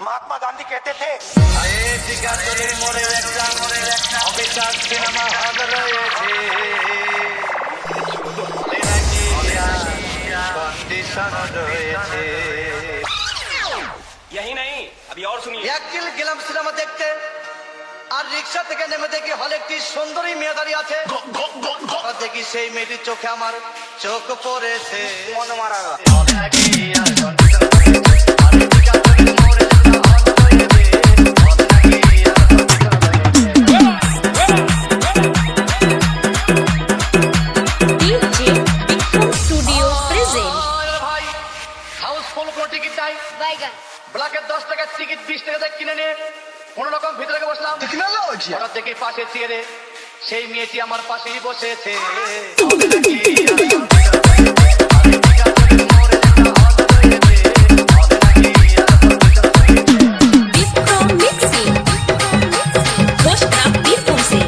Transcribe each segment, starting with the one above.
महात्मा गांधी कहते थे এদিকাতলির মোড়ে একটা অবিশ্বাস সিনেমা হল রয়েছে শুধু হলে নাকি কন্ডিশন রয়েছে यही नहीं अभी और सुनिए একদিন গেলাম সিনেমা দেখতে আর রিক্সা থেকে নেমে দেখি হলে একটি সুন্দরী মেয়ে দাঁড়িয়ে আছে হঠাৎ দেখি সেই মেয়েটির চোখে আমার চোখ পড়েছে হলে নাকি হাউসফুল কোনো টিকিট নাই. ব্ল্যাকের দশ টাকার টিকিট বিশ টাকা দিয়ে কিনে নিয়ে কোন রকম ভিতরে বসলাম। হঠাৎ থেকে পাশে চেয়ারে সেই মেয়েটি আমার পাশেই বসেছে। হবে নাকি আর Vikram Mixing. Ghoshna Birbhum se.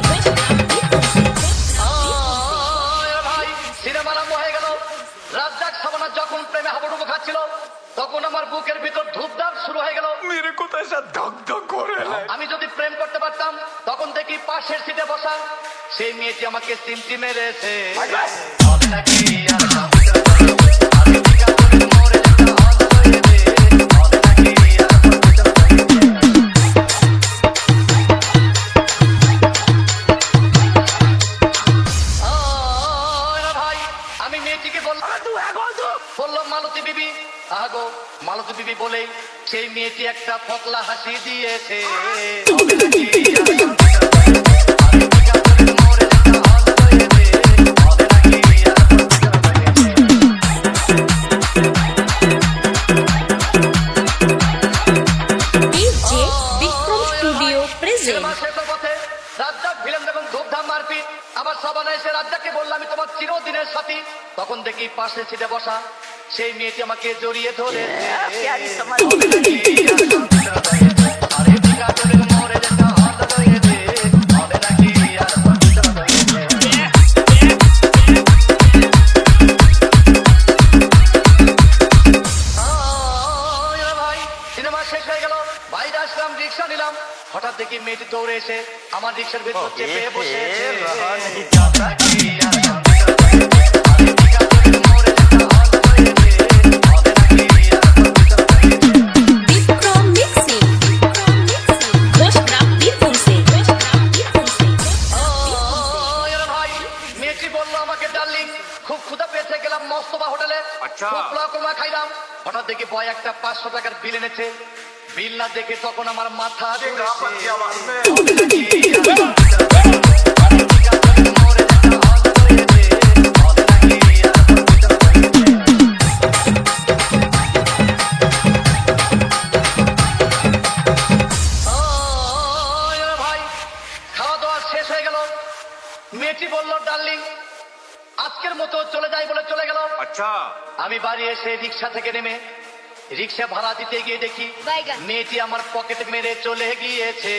আরে ভাই সিনেমা আরম্ভ হয়ে গেল রাজ্জাক সাবানা যখন প্রেমে হাবুডুবু খাচ্ছিল তখন আমার বুকের ভিতর ধূপধাপ শুরু হয়ে গেল। মেরে কোথায় সব ধক ধক করে আমি যদি প্রেম করতে পারতাম তখন দেখি পাশের সিটে বসা সেই মেয়েটি আমাকে চিমটি মেরেছে। আগো মালতী বিবি বলেই সেই মেয়েটি একটা ফকলা হাসি দিয়েছে। রাজ্জাক ভিলেন যখন ধূপধাম মারপিট। আবার সবাই এসে রাজ্জাককে বললাম আমি তোমার চিরদিনের সাথী। তখন দেখি পাশে ছিটে বসা সেই মেয়েটি আমাকে জড়িয়ে ধরে সিনেমা শেষ হয়ে গেল বাইরে আসলাম রিক্সা নিলাম হঠাৎ দেখি মেয়েটি দৌড়ে এসে আমার রিক্সার ভেতর চেপে বসেছে বলল আমাকে ডার্লিং খুব ক্ষুধা পেয়েছে গেলাম মস্তবা হোটেলে আচ্ছা। খুব পোলাও খাইলাম হঠাৎ দেখি বয় একটা পাঁচশো টাকার বিল এনেছে বিল না দেখে তখন আমার মাথা ঘুরেছে। ভাই খাওয়া দাওয়া শেষ হয়ে গেল মেয়েটি বলল ডার্লিং আজকের মতো চলে যাই বলে চলে গেলাম। আচ্ছা। আমি বাড়ি এসে রিক্সা থেকে নেমে রিক্সা ভাড়া দিতে গিয়ে দেখি মেয়েটি আমার পকেট মেরে চলে গিয়েছে।